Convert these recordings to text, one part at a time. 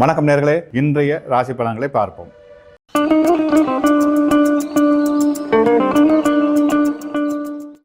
வணக்கம் நேர்களே இன்றைய ராசி பலன்களை பார்ப்போம்.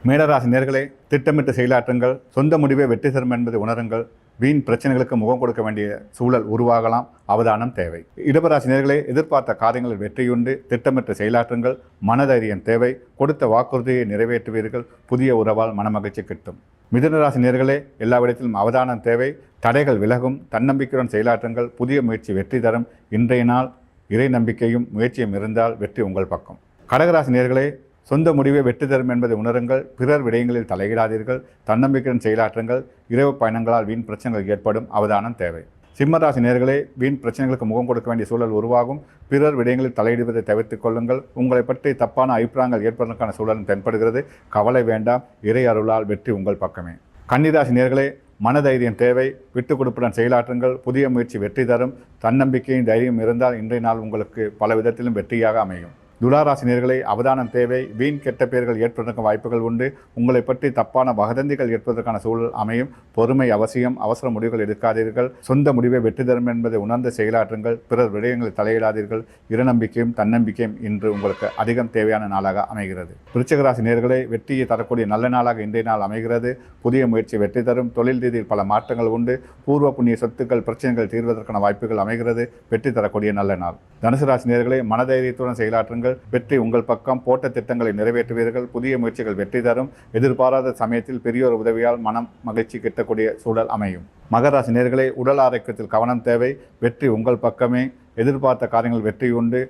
மேடராசி நேர்களே திட்டமிட்டு செயலாற்றுங்கள் சொந்த முடிவே வெற்றி தரும் என்பதை உணருங்கள். வீண் பிரச்சனைகளுக்கு முகம் கொடுக்க வேண்டிய சூழல் உருவாகலாம் அவதானம் தேவை. இடபராசி நேர்களே எதிர்பார்த்த காரியங்களில் வெற்றியுண்டு திட்டமிட்டு செயலாற்றுங்கள் மனதைரியம் தேவை கொடுத்த வாக்குறுதியை நிறைவேற்றுவீர்கள் புதிய உறவால் மனமகிழ்ச்சி கிட்டும். மிதுனராசி நேர்களே எல்லா விடத்திலும் அவதானம் தேவை. தடைகள் விலகும். தன்னம்பிக்கையுடன் செயலாற்றுங்கள். புதிய முயற்சி வெற்றி தரும். இன்றைய நாள் இறை நம்பிக்கையும் முயற்சியும் இருந்தால் வெற்றி உங்கள் பக்கம். கடகராசி நேர்களே சொந்த முடிவை வெற்றி தரும் என்பதை உணருங்கள். பிறர் விடயங்களில் தலையிடாதீர்கள். தன்னம்பிக்கையுடன் செயலாற்றுங்கள். இரவு பயணங்களால் வீண் பிரச்சனைகள் ஏற்படும். அவதானம் தேவை. சிம்மராசி நேர்களே வீண் பிரச்சனைகளுக்கு முகம் கொடுக்க வேண்டிய சூழல் உருவாகும். பிறர் விடயங்களில் தலையிடுவதை தவிர்த்துக் கொள்ளுங்கள். உங்களை பற்றி தப்பான அபிப்பிராயங்கள் ஏற்படுவதற்கான சூழலும் தென்படுகிறது. கவலை வேண்டாம். இறை அருளால் வெற்றி உங்கள் பக்கமே. கன்னிராசி நேர்களே மனதைரியம் தேவை. விட்டு கொடுப்புடன் செயலாற்றுங்கள். புதிய முயற்சி வெற்றி தரும். தன்னம்பிக்கையும் தைரியம் இருந்தால் இன்றைய நாள் உங்களுக்கு பல விதத்திலும் வெற்றியாக அமையும். துளாராசினியர்களை அவதானம் தேவை. வீண் கெட்ட பெயர்கள் ஏற்படுவதற்கு வாய்ப்புகள் உண்டு. உங்களை பற்றி தப்பான வதந்திகள் ஏற்பதற்கான சூழல் அமையும். பொறுமை அவசியம். அவசர முடிவுகள் எடுக்காதீர்கள். சொந்த முடிவை வெற்றி தரும் என்பதை உணர்ந்து செயலாற்றுங்கள். பிறர் விடயங்களை தலையிடாதீர்கள். இருநம்பிக்கையும் தன்னம்பிக்கையும் இன்று உங்களுக்கு அதிகம் தேவையான நாளாக அமைகிறது. விருச்சகராசி நேர்களை வெற்றியை தரக்கூடிய நல்ல நாளாக இன்றைய நாள் அமைகிறது. புதிய முயற்சி வெற்றி தரும். தொழில் ரீதியில் பல மாற்றங்கள் உண்டு. பூர்வ புண்ணிய சொத்துக்கள் பிரச்சனைகள் தீர்வதற்கான வாய்ப்புகள் அமைகிறது. வெற்றி தரக்கூடிய நல்ல நாள். தனுசு ராசி நேர்களை மனதைரியத்துடன் செயலாற்றுங்கள். வெற்றி உங்கள் பக்கம் போட்ட திட்டங்களை நிறைவேற்றுவீர்கள். புதிய முயற்சிகள் வெற்றி தரும். எதிர்பாராத சமயத்தில் பெரியோர் உதவியால் மனம் மகிழ்ச்சி கிட்டக்கூடிய சூழல் அமையும். மகராசி நேர்களை உடல் ஆரோக்கியத்தில் கவனம் தேவை. வெற்றி உங்கள் பக்கமே. எதிர்பார்த்த காரியங்கள் வெற்றி உண்டு.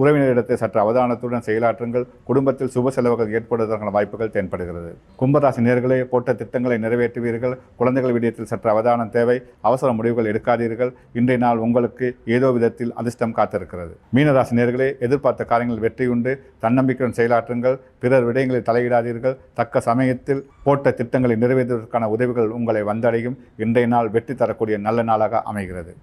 உறவினரிடத்தை சற்று அவதானத்துடன் செயலாற்றுங்கள். குடும்பத்தில் சுப செலவுகள் ஏற்படுவதற்கான வாய்ப்புகள் தென்படுகிறது. கும்பராசி நேர்களே போட்ட திட்டங்களை நிறைவேற்றுவீர்கள். குழந்தைகள் விடயத்தில் சற்று அவதானம் தேவை. அவசர முடிவுகள் எடுக்காதீர்கள். இன்றைய நாள் உங்களுக்கு ஏதோ விதத்தில் அதிர்ஷ்டம் காத்திருக்கிறது. மீனராசி நேர்களே எதிர்பார்த்த காரியங்கள் வெற்றியுண்டு தன்னம்பிக்கையுடன் செயலாற்றுங்கள். பிறர் விடயங்களில் தலையிடாதீர்கள். தக்க சமயத்தில் போட்ட திட்டங்களை நிறைவேற்றுவதற்கான உதவிகள் உங்களை வந்தடையும். இன்றைய நாள் வெற்றி தரக்கூடிய நல்ல நாளாக அமைகிறது.